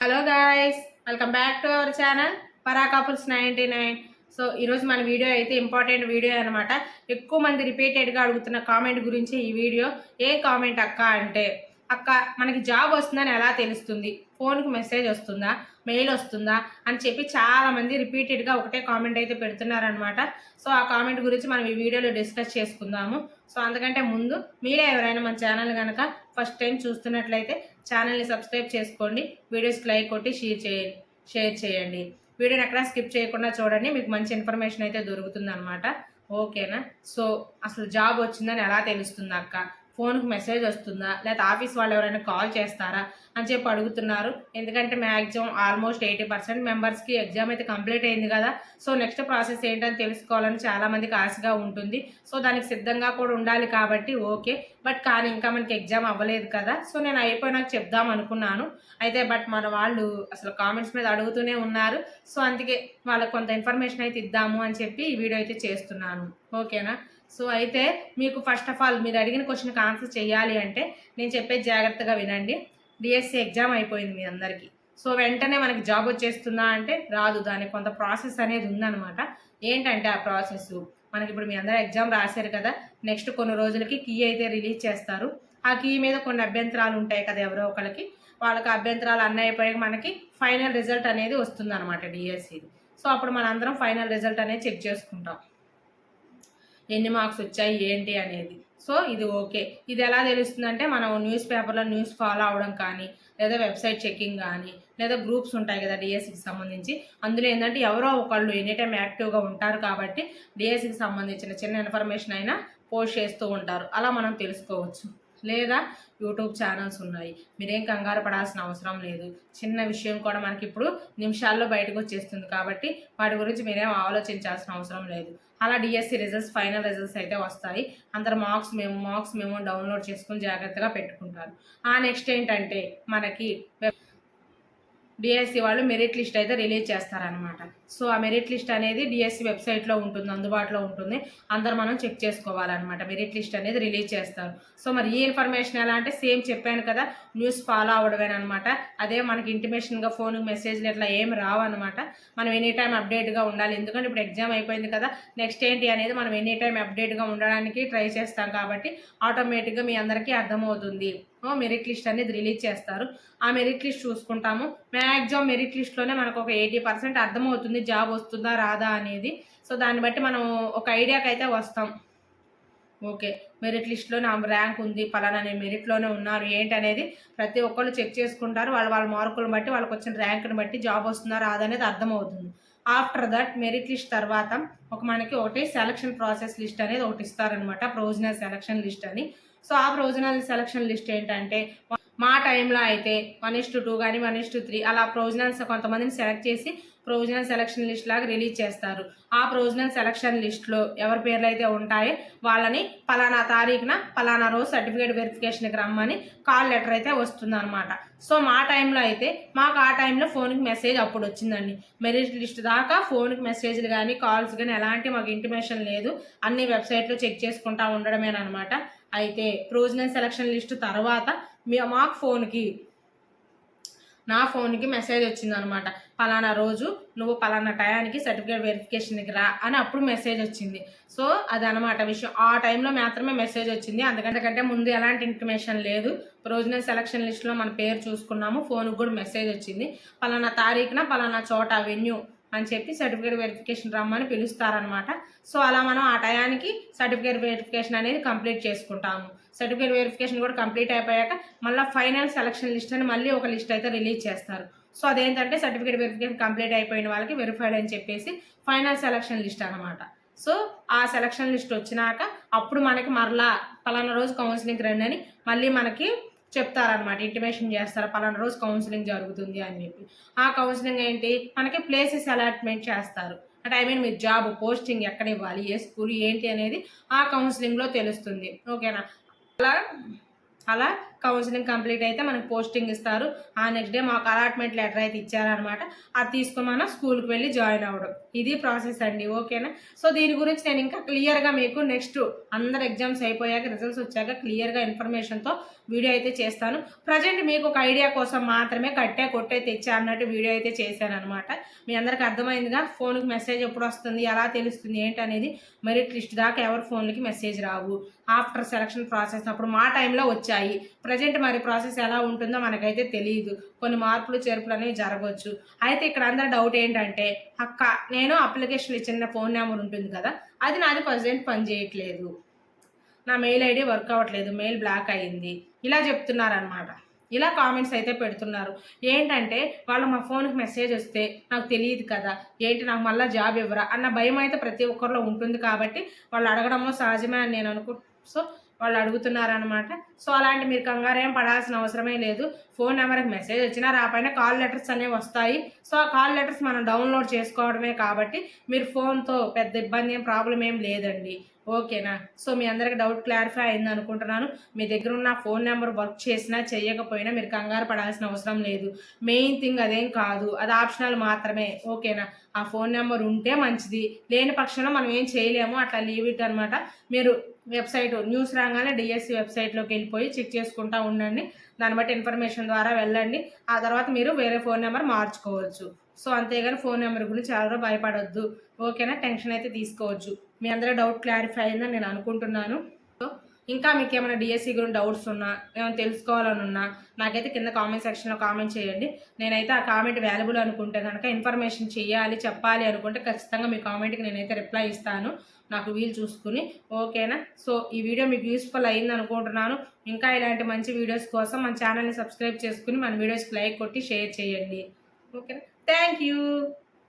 Hello guys welcome back to our channel పరా couples ninety nine so ఈరోజు మన video అయితే ఇంపార్టెంట్ వీడియో అనమాట ఎక్కువ మంది రిపీటెడ్గా అడుగుతున్న కామెంట్ గురించి ఈ వీడియో ఏ కామెంట్ అక్క అంటే అక్క మనకి జాబ్ వస్తుందని ఎలా తెలుస్తుంది? ఫోన్కి మెసేజ్ వస్తుందా? మెయిల్ వస్తుందా? అని చెప్పి చాలామంది రిపీటెడ్గా ఒకటే కామెంట్ అయితే పెడుతున్నారనమాట సో ఆ కామెంట్ గురించి మనం ఈ వీడియోలో డిస్కస్ చేసుకుందాము. సో అందుకంటే ముందు మీరే ఎవరైనా మన ఛానల్ కనుక ఫస్ట్ టైం చూస్తున్నట్లయితే ఛానల్ని సబ్స్క్రైబ్ చేసుకోండి. వీడియోస్కి లైక్ కొట్టి షేర్ చేయండి షేర్ చేయండి. వీడియోని ఎక్కడా స్కిప్ చేయకుండా చూడండి. మీకు మంచి ఇన్ఫర్మేషన్ అయితే దొరుకుతుంది అనమాట ఓకేనా సో అసలు జాబ్ వచ్చిందని ఎలా తెలుస్తుంది అక్క? ఫోన్కి మెసేజ్ వస్తుందా? లేదా ఆఫీస్ వాళ్ళు ఎవరైనా కాల్ చేస్తారా? అని చెప్పి అడుగుతున్నారు. ఎందుకంటే మ్యాక్సిమం ఆల్మోస్ట్ ఎయిటీ పర్సెంట్ మెంబర్స్కి ఎగ్జామ్ అయితే కంప్లీట్ అయింది కదా. సో నెక్స్ట్ ప్రాసెస్ ఏంటని తెలుసుకోవాలని చాలామందికి ఆశగా ఉంటుంది. సో దానికి సిద్ధంగా కూడా ఉండాలి కాబట్టి ఓకే. బట్ కానీ ఇంకా మనకి ఎగ్జామ్ అవ్వలేదు కదా. సో నేను అయిపోయినాక చెప్దాం అనుకున్నాను. అయితే బట్ మన వాళ్ళు అసలు కామెంట్స్ మీద అడుగుతూనే ఉన్నారు. సో అందుకే వాళ్ళకి కొంత ఇన్ఫర్మేషన్ అయితే ఇద్దాము అని చెప్పి ఈ వీడియో అయితే చేస్తున్నాను. ఓకేనా? సో అయితే మీకు ఫస్ట్ ఆఫ్ ఆల్ మీరు అడిగిన క్వశ్చన్కి ఆన్సర్ చేయాలి అంటే నేను చెప్పేది జాగ్రత్తగా వినండి. డిఎస్సి ఎగ్జామ్ అయిపోయింది మీ అందరికీ. సో వెంటనే మనకి జాబ్ వచ్చేస్తుందా అంటే రాదు. దానికి కొంత ప్రాసెస్ అనేది ఉందన్నమాట. ఏంటంటే ఆ ప్రాసెస్ మనకి ఇప్పుడు మీ అందరూ ఎగ్జామ్ రాశారు కదా. నెక్స్ట్ కొన్ని రోజులకి కీ అయితే రిలీజ్ చేస్తారు. ఆ కీ మీద కొన్ని అభ్యంతరాలు ఉంటాయి కదా ఎవరో ఒకరికి వాళ్ళకి అభ్యంతరాలు అన్నీ అయిపోయాక మనకి ఫైనల్ రిజల్ట్ అనేది వస్తుంది అనమాట డిఎస్సి సో అప్పుడు మన అందరం ఫైనల్ రిజల్ట్ అనేది చెక్ చేసుకుంటాం. ఎన్ని మార్క్స్ వచ్చాయి ఏంటి అనేది. సో ఇది ఓకే. ఇది ఎలా తెలుస్తుందంటే మనం న్యూస్ పేపర్లో న్యూస్ ఫాలో అవడం కానీ లేదా వెబ్సైట్ చెకింగ్ కానీ లేదా గ్రూప్స్ ఉంటాయి కదా డిఎస్సికి సంబంధించి. అందులో ఏంటంటే ఎవరో ఒకళ్ళు ఎనీ టైం యాక్టివ్గా ఉంటారు కాబట్టి డిఎస్సికి సంబంధించిన చిన్న ఇన్ఫర్మేషన్ అయినా పోస్ట్ చేస్తూ ఉంటారు. అలా మనం తెలుసుకోవచ్చు. లేదా యూట్యూబ్ ఛానల్స్ ఉన్నాయి. మీరేం కంగారు పడాల్సిన అవసరం లేదు. చిన్న విషయం కూడా మనకి ఇప్పుడు నిమిషాల్లో బయటకు వచ్చేస్తుంది కాబట్టి వాటి గురించి మీరేం ఆలోచించాల్సిన అవసరం లేదు. అలా డిఎస్సి రిజల్ట్స్ ఫైనల్ రిజల్ట్స్ అయితే వస్తాయి. అందరు మార్క్స్ మేము మార్క్స్ మేము డౌన్లోడ్ చేసుకుని జాగ్రత్తగా పెట్టుకుంటారు. ఆ నెక్స్ట్ ఏంటంటే మనకి డిఎస్సి వాళ్ళు మెరిట్ లిస్ట్ అయితే రిలీజ్ చేస్తారనమాట సో ఆ మెరిట్ లిస్ట్ అనేది డిఎస్సి వెబ్సైట్లో ఉంటుంది అందుబాటులో ఉంటుంది. అందరు మనం చెక్ చేసుకోవాలన్నమాట. మెరిట్ లిస్ట్ అనేది రిలీజ్ చేస్తారు. సో మరి ఈ ఇన్ఫర్మేషన్ ఎలా అంటే సేమ్ చెప్పాను కదా న్యూస్ ఫాలో అవ్వడమేనమాట అదే మనకి ఇంటిమేషన్గా ఫోన్ మెసేజ్లు ఇట్లా ఏం రావన్నమాట. మనం ఎనీ టైం అప్డేట్గా ఉండాలి. ఎందుకంటే ఇప్పుడు ఎగ్జామ్ అయిపోయింది కదా నెక్స్ట్ ఏంటి అనేది మనం ఎనీ టైం అప్డేట్గా ఉండడానికి ట్రై చేస్తాం కాబట్టి ఆటోమేటిక్గా మీ అందరికీ అర్థమవుతుంది. మెరిట్ లిస్ట్ అనేది రిలీజ్ చేస్తారు. ఆ మెరిట్ లిస్ట్ చూసుకుంటాము. మ్యాక్సిమం మెరిట్ లిస్ట్లోనే మనకు ఒక ఎయిటీ పర్సెంట్ అర్థమవుతుంది జాబ్ వస్తుందా రాదా అనేది. సో దాన్ని బట్టి మనం ఒక ఐడియాకి అయితే వస్తాం. ఓకే మెరిట్ లిస్ట్లో నా ర్యాంక్ ఉంది ఫలానా నేను మెరిట్లోనే ఉన్నారు ఏంటి అనేది ప్రతి ఒక్కళ్ళు చెక్ చేసుకుంటారు. వాళ్ళ వాళ్ళ మార్కులను బట్టి వాళ్ళకి వచ్చిన ర్యాంక్ని బట్టి జాబ్ వస్తుందా రాదా అనేది అర్థమవుతుంది. ఆఫ్టర్ దట్ మెరిట్ లిస్ట్ తర్వాత ఒక మనకి ఒకటి సెలక్షన్ ప్రాసెస్ లిస్ట్ అనేది ఒకటి ఇస్తారనమాట ప్రొవిజనల్ సెలక్షన్ లిస్ట్ అని. సో ఆ ప్రొవిజనల్ సెలక్షన్ లిస్ట్ ఏంటంటే మా టైంలో అయితే వన్ ఇస్ టు టూ కానీ వన్ ఇస్ టు త్రీ అలా ప్రొవిజనల్స్ కొంతమందిని సెలెక్ట్ చేసి ప్రొవిజనల్ సెలక్షన్ లిస్ట్ లాగా రిలీజ్ చేస్తారు. ఆ ప్రొవిజనల్ సెలక్షన్ లిస్ట్లో ఎవరి పేర్లు అయితే ఉంటాయో వాళ్ళని పలానా తారీఖున పలానా రోజు సర్టిఫికేట్ వెరిఫికేషన్కి రమ్మని కాల్ లెటర్ అయితే వస్తుందన్నమాట. సో మా టైంలో అయితే మాకు ఆ టైంలో ఫోన్కి మెసేజ్ అప్పుడు వచ్చిందండి. మెరిట్ లిస్ట్ దాకా ఫోన్కి మెసేజ్లు కానీ కాల్స్ కానీ ఎలాంటి మాకు ఇంటిమేషన్ లేదు. అన్ని వెబ్సైట్లో చెక్ చేసుకుంటా ఉండడమేనమాట అయితే ప్రొవిజనల్ సెలక్షన్ లిస్ట్ తర్వాత మాకు ఫోన్కి నా ఫోన్కి మెసేజ్ వచ్చిందనమాట పలానా రోజు నువ్వు పలానా టయానికి సర్టిఫికేట్ వెరిఫికేషన్కి రా అని అప్పుడు మెసేజ్ వచ్చింది. సో అది అనమాట విషయం. ఆ టైంలో మాత్రమే మెసేజ్ వచ్చింది. అందుకంటే ముందు ఎలాంటి ఇన్ఫర్మేషన్ లేదు. ప్రొవిజనల్ సెలక్షన్ లిస్ట్లో మన పేరు చూసుకున్నాము. ఫోన్కి కూడా మెసేజ్ వచ్చింది. పలానా తారీఖున పలానా చోట వెన్యూ అని చెప్పి సర్టిఫికేట్ వెరిఫికేషన్ రమ్మని పిలుస్తారనమాట సో అలా మనం ఆ టయానికి సర్టిఫికేట్ వెరిఫికేషన్ అనేది కంప్లీట్ చేసుకుంటాము. సర్టిఫికేట్ వెరిఫికేషన్ కూడా కంప్లీట్ అయిపోయాక మళ్ళీ ఫైనల్ సెలక్షన్ లిస్ట్ అని మళ్ళీ ఒక లిస్ట్ అయితే రిలీజ్ చేస్తారు. సో అదేంటంటే సర్టిఫికేట్ వెరిఫికేషన్ కంప్లీట్ అయిపోయిన వాళ్ళకి వెరిఫైడ్ అని చెప్పేసి ఫైనల్ సెలక్షన్ లిస్ట్ అనమాట సో ఆ సెలక్షన్ లిస్ట్ వచ్చినాక అప్పుడు మనకి మరలా పలానా రోజు కౌన్సిలింగ్ రండి అని మళ్ళీ మనకి చెప్తారనమాట ఇంటిమేషన్ చేస్తారు? పలానా రోజు కౌన్సిలింగ్ జరుగుతుంది అని చెప్పి. ఆ కౌన్సిలింగ్ ఏంటి? మనకి ప్లేసెస్ అలాట్మెంట్ చేస్తారు. అంటే ఐ మీన్ మీ జాబ్ పోస్టింగ్ ఎక్కడ ఇవ్వాలి? ఏ స్కూల్ ఏంటి అనేది ఆ కౌన్సిలింగ్లో తెలుస్తుంది. ఓకేనా అలా అలా కౌన్సిలింగ్ కంప్లీట్ అయితే మనకు పోస్టింగ్ ఇస్తారు. ఆ నెక్స్ట్ డే మాకు అలాట్మెంట్ లెటర్ అయితే ఇచ్చారనమాట అది తీసుకుని మనం స్కూల్కి వెళ్ళి జాయిన్ అవ్వడం. ఇది ప్రాసెస్ అండి. ఓకేనా? సో దీని గురించి నేను ఇంకా క్లియర్గా మీకు నెక్స్ట్ అందరు ఎగ్జామ్స్ అయిపోయాక రిజల్ట్స్ వచ్చాక క్లియర్గా ఇన్ఫర్మేషన్తో వీడియో అయితే చేస్తాను. ప్రజెంట్ మీకు ఒక ఐడియా కోసం మాత్రమే కట్టే కొట్టే తెచ్చా అన్నట్టు వీడియో అయితే చేశాను అనమాట మీ అందరికి అర్థమైందిగా? ఫోన్కి మెసేజ్ ఎప్పుడు వస్తుంది? ఎలా తెలుస్తుంది? ఏంటి అనేది మెరిట్ లిస్ట్ దాకా ఎవరి ఫోన్లకి మెసేజ్ రావు. ఆఫ్టర్ సెలక్షన్ ప్రాసెస్ అప్పుడు మా టైంలో వచ్చాయి. ప్రజెంట్ మరి ప్రాసెస్ ఎలా ఉంటుందో మనకైతే తెలియదు కొన్ని మార్పులు చేర్పులు అనేవి జరగవచ్చు. అయితే ఇక్కడ అందరి డౌట్ ఏంటంటే అక్క నేను అప్లికేషన్ ఇచ్చిన ఫోన్ నెంబర్ ఉంటుంది కదా అది నాది ప్రజెంట్ పనిచేయట్లేదు నా మెయిల్ ఐడి వర్క్ అవ్వట్లేదు మెయిల్ బ్లాక్ అయ్యింది. ఇలా చెప్తున్నారనమాట ఇలా కామెంట్స్ అయితే పెడుతున్నారు. ఏంటంటే వాళ్ళు మా ఫోన్కి మెసేజ్ వస్తే నాకు తెలియదు కదా ఏంటి నాకు మళ్ళీ జాబ్ ఇవ్వరా అన్న భయం అయితే ప్రతి ఒక్కరిలో ఉంటుంది కాబట్టి వాళ్ళు అడగడంలో సహజమే అని నేను అనుకు సో వాళ్ళు అడుగుతున్నారనమాట సో అలాంటి మీరు కంగారేం పడాల్సిన అవసరమే లేదు. ఫోన్ నెంబర్కి మెసేజ్ వచ్చినా రాపైన కాల్ లెటర్స్ అనేవి వస్తాయి. సో ఆ కాల్ లెటర్స్ మనం డౌన్లోడ్ చేసుకోవడమే కాబట్టి మీరు ఫోన్తో పెద్ద ఇబ్బంది ఏం ప్రాబ్లం ఏం లేదండి. ఓకేనా? సో మీ అందరికి డౌట్ క్లారిఫై అయింది అనుకుంటున్నాను. మీ దగ్గర ఉన్న ఫోన్ నెంబర్ వర్క్ చేసినా చేయకపోయినా మీరు కంగారు పడాల్సిన అవసరం లేదు. మెయిన్ థింగ్ అదేం కాదు. అది ఆప్షనల్ మాత్రమే. ఓకేనా? ఆ ఫోన్ నెంబర్ ఉంటే మంచిది. లేని పక్షంలో మనం ఏం చేయలేము. అట్లా లీవ్ ఇట్ అనమాట మీరు వెబ్సైట్ న్యూస్ రాగానే డిఎస్సి వెబ్సైట్లోకి వెళ్ళిపోయి చెక్ చేసుకుంటా ఉండండి. దాన్ని బట్టి ఇన్ఫర్మేషన్ ద్వారా వెళ్ళండి. ఆ తర్వాత మీరు వేరే ఫోన్ నెంబర్ మార్చుకోవచ్చు. సో అంతేగాని ఫోన్ నెంబర్ గురించి ఎవరో భయపడొద్దు. ఓకేనా? టెన్షన్ అయితే తీసుకోవచ్చు మీ అందరూ డౌట్ క్లారిఫై అయిందని నేను అనుకుంటున్నాను. ఇంకా మీకు ఏమైనా డిఎస్సి గురించి డౌట్స్ ఉన్నా ఏమైనా తెలుసుకోవాలని ఉన్నా నాకైతే కింద కామెంట్ సెక్షన్లో కామెంట్ చేయండి. నేనైతే ఆ కామెంట్ వాల్యుబుల్ అనుకుంటే కనుక ఇన్ఫర్మేషన్ చేయాలి చెప్పాలి అనుకుంటే ఖచ్చితంగా మీ కామెంట్కి నేనైతే రిప్లై ఇస్తాను. నాకు వీలు చూసుకుని. ఓకేనా సో ఈ వీడియో మీకు యూస్ఫుల్ అయింది అనుకుంటున్నాను. ఇంకా ఇలాంటి మంచి వీడియోస్ కోసం మన ఛానల్ని సబ్స్క్రైబ్ చేసుకుని మన వీడియోస్కి లైక్ కొట్టి షేర్ చేయండి. ఓకేనా థ్యాంక్ యూ